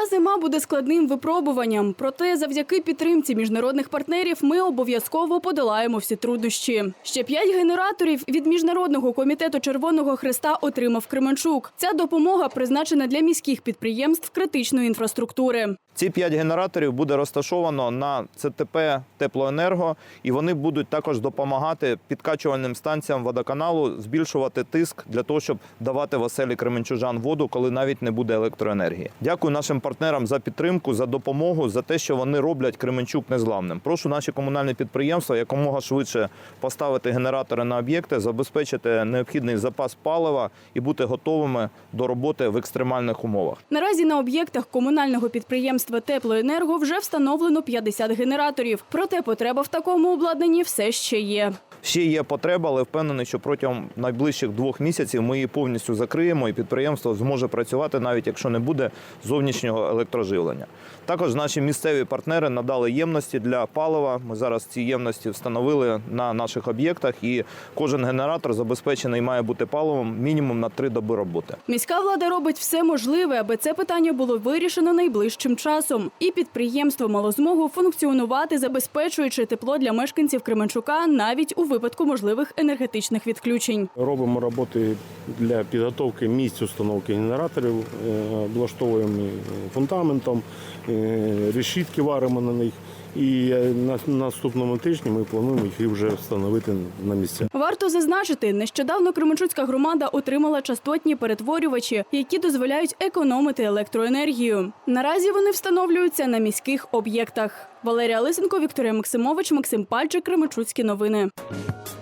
Ця зима буде складним випробуванням. Проте, завдяки підтримці міжнародних партнерів, ми обов'язково подолаємо всі труднощі. Ще п'ять генераторів від міжнародного комітету Червоного Христа отримав Кременчук. Ця допомога призначена для міських підприємств критичної інфраструктури. Ці п'ять генераторів буде розташовано на ЦТП Теплоенерго, і вони будуть також допомагати підкачувальним станціям водоканалу збільшувати тиск для того, щоб давати в оселі кременчужан воду, коли навіть не буде електроенергії. Дякую нашим партнерам за підтримку, за допомогу, за те, що вони роблять Кременчук незламним. Прошу наші комунальні підприємства якомога швидше поставити генератори на об'єкти, забезпечити необхідний запас палива і бути готовими до роботи в екстремальних умовах. Наразі на об'єктах комунального підприємства Теплоенерго вже встановлено 50 генераторів. Проте потреба в такому обладнанні все ще є. Ще є потреба, але впевнений, що протягом найближчих двох місяців ми її повністю закриємо, і підприємство зможе працювати, навіть якщо не буде зовнішнього електроживлення. Також наші місцеві партнери надали ємності для палива. Ми зараз ці ємності встановили на наших об'єктах, і кожен генератор забезпечений має бути паливом мінімум на три доби роботи. Міська влада робить все можливе, аби це питання було вирішено найближчим часом. І підприємство мало змогу функціонувати, забезпечуючи тепло для мешканців Кременчука навіть у випадку можливих енергетичних відключень. Робимо роботи для підготовки місць установки генераторів, е, облаштовуємо фундаментом, е, решітки варимо на них. І е, на наступному тижні ми плануємо їх вже встановити на місця. Варто зазначити, нещодавно Кременчуцька громада отримала частотні перетворювачі, які дозволяють економити електроенергію. Наразі вони встановлюються на міських об'єктах. Валерія Лисенко, Вікторія Максимович, Максим Пальчик, Кременчуцькі новини. Bye.